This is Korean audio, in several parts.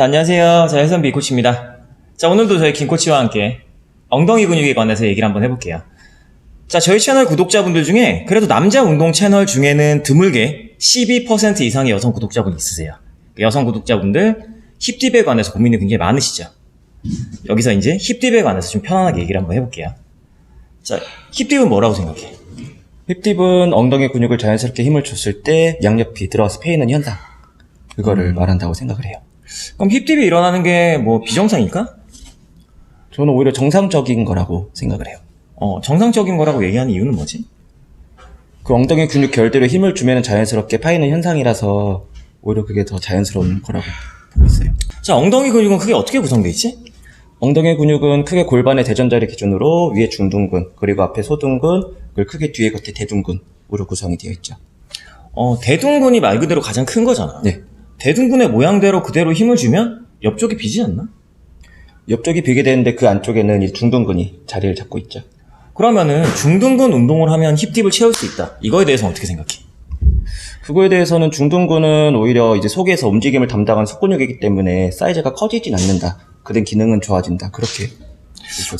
자, 안녕하세요. 저 해선 비 코치입니다. 자, 오늘도 저희 김 코치와 함께 엉덩이 근육에 관해서 얘기를 한번 해볼게요. 자, 저희 채널 구독자분들 중에 그래도 남자 운동 채널 중에는 드물게 12% 이상의 여성 구독자분 있으세요. 그 여성 구독자분들 힙딥에 관해서 고민이 굉장히 많으시죠? 여기서 이제 힙딥에 관해서 좀 편안하게 얘기를 한번 해볼게요. 자, 힙딥은 뭐라고 생각해? 힙딥은 엉덩이 근육을 자연스럽게 힘을 줬을 때 양옆이 들어와서 패이는 현상. 그거를 말한다고 생각을 해요. 그럼 힙딥이 일어나는 게 뭐 비정상일까? 저는 오히려 정상적인 거라고 생각을 해요. 어, 정상적인 거라고 얘기하는 이유는 뭐지? 그 엉덩이 근육 결대로 힘을 주면 자연스럽게 파이는 현상이라서 오히려 그게 더 자연스러운 거라고 보고 있어요. 자, 엉덩이 근육은 크게 어떻게 구성돼 있지? 엉덩이 근육은 크게 골반의 대전자리 기준으로 위에 중둔근, 그리고 앞에 소둔근, 그리고 크게 뒤에 겉에 대둔근으로 구성이 되어 있죠. 어, 대둔근이 말 그대로 가장 큰 거잖아. 네. 대둔근의 모양대로 그대로 힘을 주면 옆쪽이 비지 않나? 옆쪽이 비게 되는데 그 안쪽에는 이 중둔근이 자리를 잡고 있죠. 그러면은 중둔근 운동을 하면 힙딥을 채울 수 있다. 이거에 대해서는 어떻게 생각해? 그거에 대해서는 중둔근은 오히려 이제 속에서 움직임을 담당하는 속근육이기 때문에 사이즈가 커지진 않는다. 그된 기능은 좋아진다. 그렇게.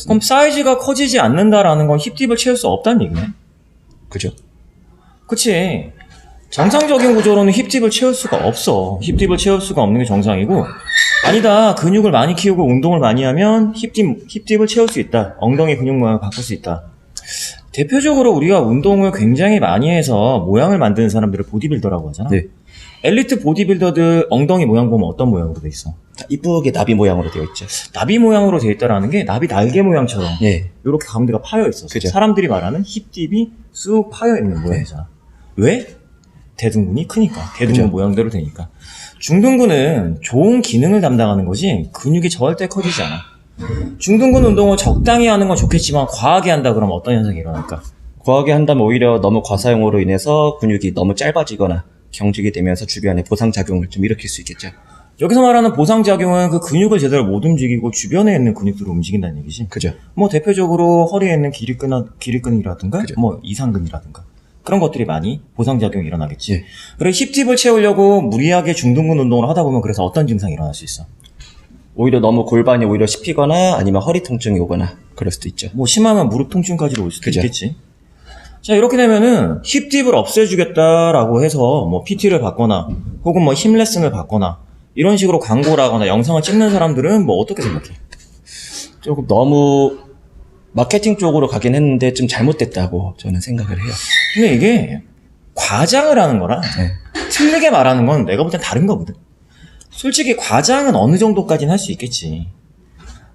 그럼 사이즈가 커지지 않는다라는 건 힙딥을 채울 수 없다는 얘기네. 그죠? 그치. 정상적인 구조로는 힙딥을 채울 수가 없어. 힙딥을 채울 수가 없는 게 정상이고, 아니다. 근육을 많이 키우고 운동을 많이 하면 힙딥, 힙딥을 채울 수 있다. 엉덩이 근육 모양을 바꿀 수 있다. 대표적으로 우리가 운동을 굉장히 많이 해서 모양을 만드는 사람들을 보디빌더라고 하잖아. 네. 엘리트 보디빌더들 엉덩이 모양 보면 어떤 모양으로 돼 있어? 다 이쁘게 나비 모양으로 되어 있죠. 나비 모양으로 돼 있다라는 게 나비 날개 모양처럼 예. 이렇게 가운데가 파여 있었어. 그죠. 사람들이 말하는 힙딥이 쑥 파여 있는 모양이잖아. 왜? 대둔근이 크니까. 대둔근 그죠. 모양대로 되니까. 중둔근은 좋은 기능을 담당하는 거지 근육이 절대 커지지 않아. 중둔근 운동을 적당히 하는 건 좋겠지만 과하게 한다 그러면 어떤 현상이 일어날까? 과하게 한다면 오히려 너무 과사용으로 인해서 근육이 너무 짧아지거나 경직이 되면서 주변에 보상작용을 좀 일으킬 수 있겠죠. 여기서 말하는 보상작용은 그 근육을 제대로 못 움직이고 주변에 있는 근육들을 움직인다는 얘기지. 그죠? 뭐 대표적으로 허리에 있는 기립근, 기립근이라든가 그죠. 뭐 이상근이라든가 그런 것들이 많이 보상작용이 일어나겠지. 예. 그래 힙팁을 채우려고 무리하게 중둔근 운동을 하다 보면 그래서 어떤 증상이 일어날 수 있어? 오히려 너무 골반이 오히려 씹히거나 아니면 허리 통증이 오거나 그럴 수도 있죠. 뭐 심하면 무릎 통증까지도 올 수도 그죠. 있겠지. 자 이렇게 되면은 힙팁을 없애주겠다라고 해서 뭐 PT를 받거나 혹은 뭐 힘 레슨을 받거나 이런 식으로 광고를 하거나 영상을 찍는 사람들은 뭐 어떻게 생각해? 조금 너무 마케팅 쪽으로 가긴 했는데 좀 잘못됐다고 저는 생각을 해요. 근데 이게 과장을 하는 거랑 네. 틀리게 말하는 건 내가 볼 땐 다른 거거든. 솔직히 과장은 어느 정도까지는 할 수 있겠지.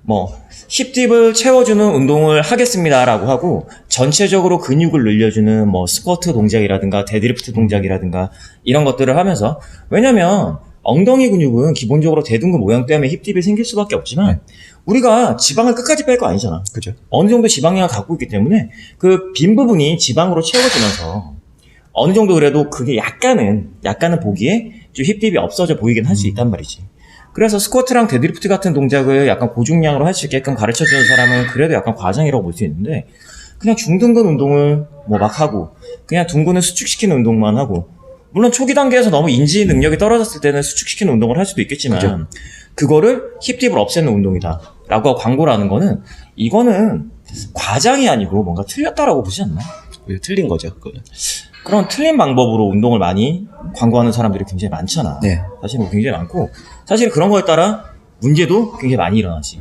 뭐 힙딥을 채워주는 운동을 하겠습니다라고 하고 전체적으로 근육을 늘려주는 뭐 스쿼트 동작이라든가 데드리프트 동작이라든가 이런 것들을 하면서 왜냐면 엉덩이 근육은 기본적으로 대둔근 모양 때문에 힙딥이 생길 수밖에 없지만 우리가 지방을 끝까지 뺄 거 아니잖아. 그죠? 어느 정도 지방량을 갖고 있기 때문에 그 빈 부분이 지방으로 채워지면서 어느 정도 그래도 그게 약간은 약간은 보기에 좀 힙딥이 없어져 보이긴 할 수 있단 말이지. 그래서 스쿼트랑 데드리프트 같은 동작을 약간 고중량으로 할 수 있게끔 가르쳐 주는 사람은 그래도 약간 과장이라고 볼 수 있는데 그냥 중둔근 운동을 뭐 막 하고 그냥 둔근을 수축시키는 운동만 하고 물론 초기 단계에서 너무 인지 능력이 떨어졌을 때는 수축시키는 운동을 할 수도 있겠지만 그죠. 그거를 힙딥을 없애는 운동이다 라고 광고를 하는 거는 이거는 과장이 아니고 뭔가 틀렸다라고 보지 않나? 오히려 틀린 거죠. 그거는. 그런 틀린 방법으로 운동을 많이 광고하는 사람들이 굉장히 많잖아. 네. 사실 뭐 굉장히 많고 사실 그런 거에 따라 문제도 굉장히 많이 일어나지.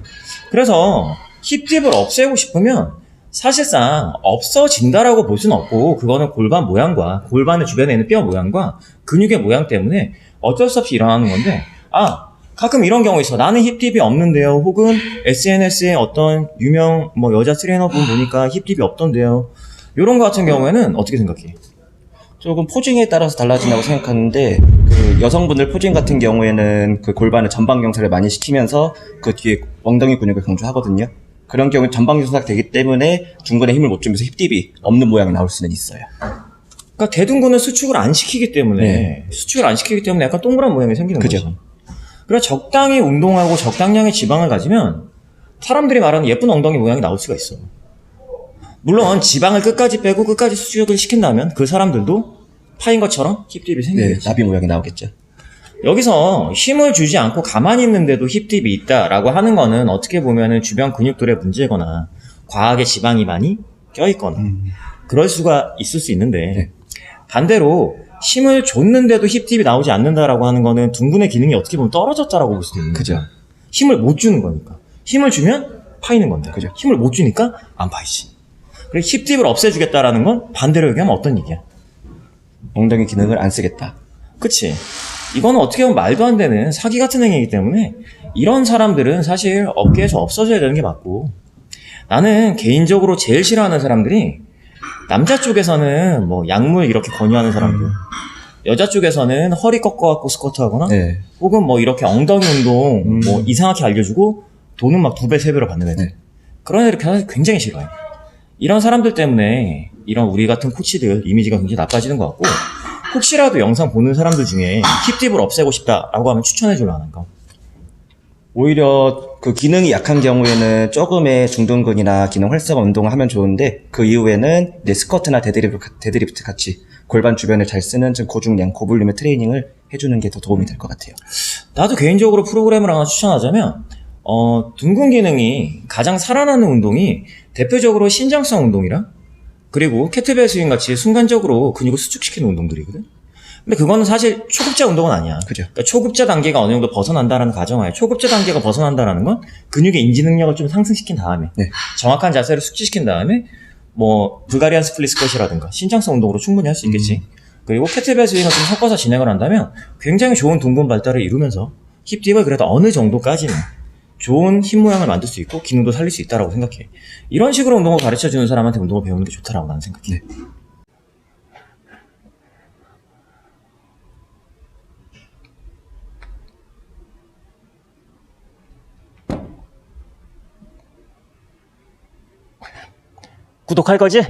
그래서 힙딥을 없애고 싶으면 사실상 없어진다라고 볼 수는 없고 그거는 골반 모양과 골반의 주변에 있는 뼈 모양과 근육의 모양 때문에 어쩔 수 없이 일어나는 건데 아 가끔 이런 경우 있어 나는 힙딥이 없는데요 혹은 SNS에 어떤 유명 뭐 여자 트레이너분 보니까 힙딥이 없던데요 이런 거 같은 경우에는 어떻게 생각해? 조금 포징에 따라서 달라진다고 생각하는데 그 여성분들 포징 같은 경우에는 그 골반의 전방 경사를 많이 시키면서 그 뒤에 엉덩이 근육을 강조하거든요. 그런 경우에 전방 경사가 되기 때문에 중간에 힘을 못 주면서 힙딥이 없는 모양이 나올 수는 있어요. 그러니까 대둔근은 수축을 안 시키기 때문에 네. 수축을 안 시키기 때문에 약간 동그란 모양이 생기는 그죠. 거지. 그래 적당히 운동하고 적당량의 지방을 가지면 사람들이 말하는 예쁜 엉덩이 모양이 나올 수가 있어. 물론 지방을 끝까지 빼고 끝까지 수축을 시킨다면 그 사람들도 파인 것처럼 힙딥이 네, 생기겠지. 나비 모양이 나오겠죠. 여기서 힘을 주지 않고 가만히 있는데도 힙딥이 있다라고 하는 거는 어떻게 보면은 주변 근육들의 문제거나 과하게 지방이 많이 껴있거나 그럴 수가 있을 수 있는데 네. 반대로 힘을 줬는데도 힙딥이 나오지 않는다라고 하는 거는 둥근의 기능이 어떻게 보면 떨어졌다라고 볼 수도 있는. 거죠. 힘을 못 주는 거니까. 힘을 주면 파이는 건데. 그죠. 힘을 못 주니까 안 파이지. 그리고 힙딥을 없애주겠다라는 건 반대로 얘기하면 어떤 얘기야? 엉덩이 기능을 안 쓰겠다. 그치. 이거는 어떻게 보면 말도 안 되는 사기 같은 행위이기 때문에 이런 사람들은 사실 업계에서 없어져야 되는 게 맞고 나는 개인적으로 제일 싫어하는 사람들이 남자 쪽에서는 뭐 약물 이렇게 권유하는 사람들 여자 쪽에서는 허리 꺾어갖고 스쿼트 하거나 네. 혹은 뭐 이렇게 엉덩이 운동 음. 뭐 이상하게 알려주고 돈은 막 두 배, 세 배로 받는 애들. 네. 그런 애들 사실 굉장히 싫어요. 이런 사람들 때문에 이런 우리 같은 코치들 이미지가 굉장히 나빠지는 것 같고 혹시라도 영상 보는 사람들 중에 힙딥을 없애고 싶다라고 하면 추천해 줄 만한 거. 오히려 그 기능이 약한 경우에는 조금의 중둔근이나 기능 활성화 운동을 하면 좋은데 그 이후에는 이제 스쿼트나 데드리프트, 데드리프트 같이 골반 주변을 잘 쓰는 좀 고중량, 고볼륨의 트레이닝을 해주는 게 더 도움이 될 것 같아요. 나도 개인적으로 프로그램을 하나 추천하자면 어, 둥근 기능이 가장 살아나는 운동이 대표적으로 신장성 운동이라 그리고 캐트벨 스윙 같이 순간적으로 근육을 수축시키는 운동들이거든. 근데 그거는 사실 초급자 운동은 아니야. 그죠. 그러니까 초급자 단계가 어느 정도 벗어난다라는 가정하에 초급자 단계가 벗어난다라는 건 근육의 인지 능력을 좀 상승시킨 다음에 네. 정확한 자세를 숙지시킨 다음에 뭐 불가리안 스플릿 스쿼시라든가 신장성 운동으로 충분히 할 수 있겠지. 그리고 캐트벨 스윙을 좀 섞어서 진행을 한다면 굉장히 좋은 둥근 발달을 이루면서 힙 딥을 그래도 어느 정도까지는 좋은 힙 모양을 만들 수 있고 기능도 살릴 수 있다라고 생각해. 이런 식으로 운동을 가르쳐 주는 사람한테 운동을 배우는 게 좋다라고 나는 생각해. 구독할 거지?